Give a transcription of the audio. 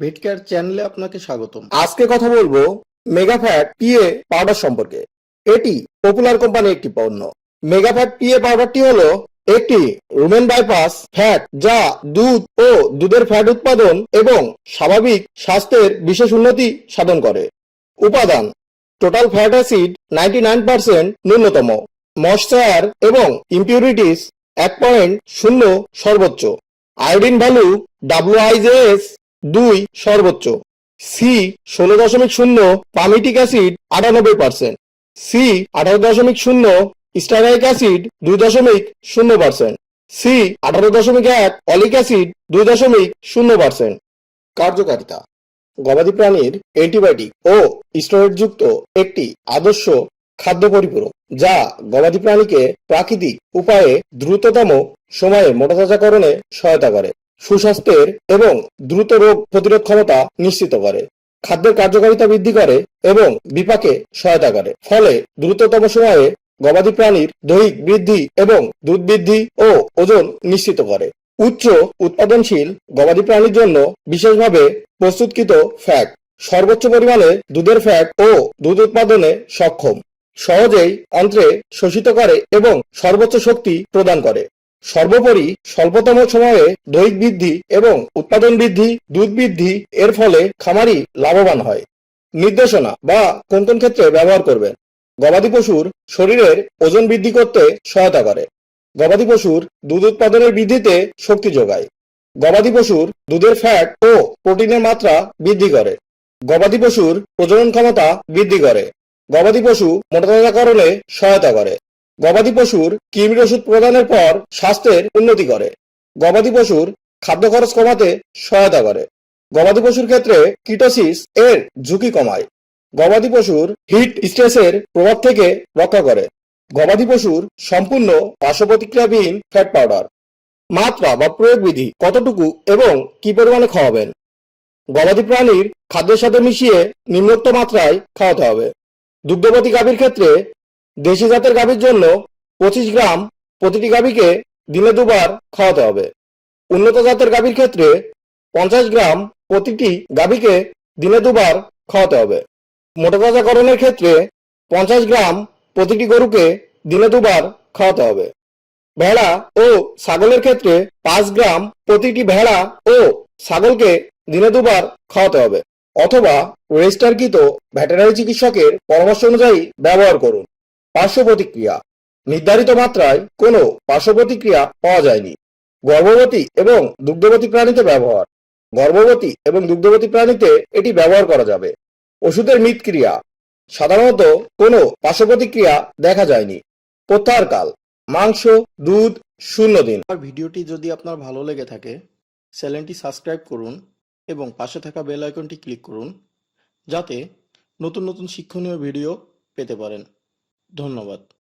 ভেটকেয়ার চ্যানেলে আপনাকে স্বাগতম। আজকে কথা বলব মেগাফ্যাট পিএ পাউডার সম্পর্কে। এটি পপুলার কোম্পানির একটি পণ্য। মেগাফ্যাট পিএ পাউডারটি হলো একটি রুমেন বাইপাস ফ্যাট যা দুধ ও দুধের ফ্যাট উৎপাদন এবং স্বাভাবিক স্বাস্থ্যের বিশেষ উন্নতি সাধন করে। উপাদান total fat acid ninety nine percent ন্যূনতম ময়শ্চার এবং ইম্পিউরিটিস এক পয়েন্ট শূন্য সর্বোচ্চ। আয়োডিন ভ্যালু ডাব্লিউআইজেএস দুই সর্বোচ্চ। সি ষোলো দশমিক শূন্য পামিটিক অ্যাসিড আটানব্বই পার্সেন্ট সি আঠারো দশমিক শূন্য স্টারাইক অ্যাসিড দুই দশমিক শূন্য পার্সেন্ট সি আঠারো দশমিক এক অলিক অ্যাসিড দুই দশমিক শূন্য পার্সেন্ট কার্যকারিতা। গবাদি প্রাণীর অ্যান্টিবায়োটিক ও স্টেরয়েডযুক্ত একটি আদর্শ খাদ্য পরিপূরক, যা গবাদি প্রাণীকে প্রাকৃতিক উপায়ে দ্রুততম সময়ে মোটাতাজাকরণে সহায়তা করে। সুস্বাস্থ্যের এবং দ্রুত রোগ প্রতিরোধ ক্ষমতা নিশ্চিত করে। খাদ্যের কার্যকারিতা বৃদ্ধি করে এবং বিপাকে সহায়তা করে। ফলে দ্রুততম সময়ে গবাদি প্রাণীর দৈহিক বৃদ্ধি এবং দুধ বৃদ্ধি ও ওজন নিশ্চিত করে। উচ্চ উৎপাদনশীল গবাদি প্রাণীর জন্য বিশেষভাবে প্রস্তুতকৃত ফ্যাট। সর্বোচ্চ পরিমাণে দুধের ফ্যাট ও দুধ উৎপাদনে সক্ষম। সহজেই অন্ত্রে শোষিত করে এবং সর্বোচ্চ শক্তি প্রদান করে। সর্বোপরি স্বল্পতম সময়ে দৈহিক বৃদ্ধি এবং উৎপাদন বৃদ্ধি, দুধ বৃদ্ধি, এর ফলে খামারি লাভবান হয়। নির্দেশনা বা কোন কোন ক্ষেত্রে ব্যবহার করবেন। গবাদি পশুর শরীরের ওজন বৃদ্ধি করতে সহায়তা করে। গবাদি পশুর দুধ উৎপাদনের বৃদ্ধিতে শক্তি যোগায়। গবাদি পশুর দুধের ফ্যাট ও প্রোটিনের মাত্রা বৃদ্ধি করে। গবাদি পশুর প্রজনন ক্ষমতা বৃদ্ধি করে। গবাদি পশু মোটাতাজাকরণে সহায়তা করে। গবাদি পশুর কৃমির ওষুধ প্রদানের পর স্বাস্থ্যের উন্নতি করে। গবাদি পশুর খাদ্য খরচ কমাতে সহায়তা করে। গবাদি পশুর ক্ষেত্রে কিটোসিস এর ঝুঁকি কমায়। গবাদি পশুর হিট স্ট্রেসের প্রভাব থেকে রক্ষা করে। গবাদি পশুর সম্পূর্ণ পার্শ্ব প্রতিক্রিয়াবিহীন ফ্যাট পাউডার। মাত্রা বা প্রয়োগ বিধি কতটুকু এবং কি পরিমাণে খাওয়াবেন? গবাদি প্রাণীর খাদ্যের সাথে মিশিয়ে নিম্নোক্ত মাত্রায় খাওয়াতে হবে। দুগ্ধবতী গাভীর ক্ষেত্রে দেশি জাতের গাভীর জন্য পঁচিশ গ্রাম প্রতিটি গাভীকে দিনে দুবার খাওয়াতে হবে। উন্নত জাতের গাভীর ক্ষেত্রে পঞ্চাশ গ্রাম প্রতিটি গাভীকে দিনে দুবার খাওয়াতে হবে। মোটাতাজাকরণের ক্ষেত্রে পঞ্চাশ গ্রাম প্রতিটি গরুকে দিনে দুবার খাওয়াতে হবে। ভেড়া ও ছাগলের ক্ষেত্রে পাঁচ গ্রাম প্রতিটি ভেড়া ও ছাগলকে দিনে দুবার খাওয়াতে হবে। অথবা রেজিস্টারকৃত ভেটেরিনারি চিকিৎসকের পরামর্শ অনুযায়ী ব্যবহার করুন। পার্শ্ব প্রতিক্রিয়া নির্ধারিত মাত্রায় কোনো পার্শ্ব প্রতিক্রিয়া পাওয়া যায়নি। গর্ভবতী এবং দুগ্ধবতী প্রাণীতে ব্যবহার। গর্ভবতী এবং দুগ্ধবতী প্রাণীতে এটি ব্যবহার করা যাবে। ওষুধের মিতক্রিয়া সাধারণত কোনো পার্শ্ব প্রতিক্রিয়া দেখা যায়নি। প্রত্যাহারকাল। মাংস, দুধ, শূন্য দিন। আমার ভিডিওটি যদি আপনার ভালো লেগে থাকে, চ্যানেলটি সাবস্ক্রাইব করুন এবং পাশে থাকা বেল আইকনটি ক্লিক করুন, যাতে নতুন নতুন শিক্ষণীয় ভিডিও পেতে পারেন। ধন্যবাদ।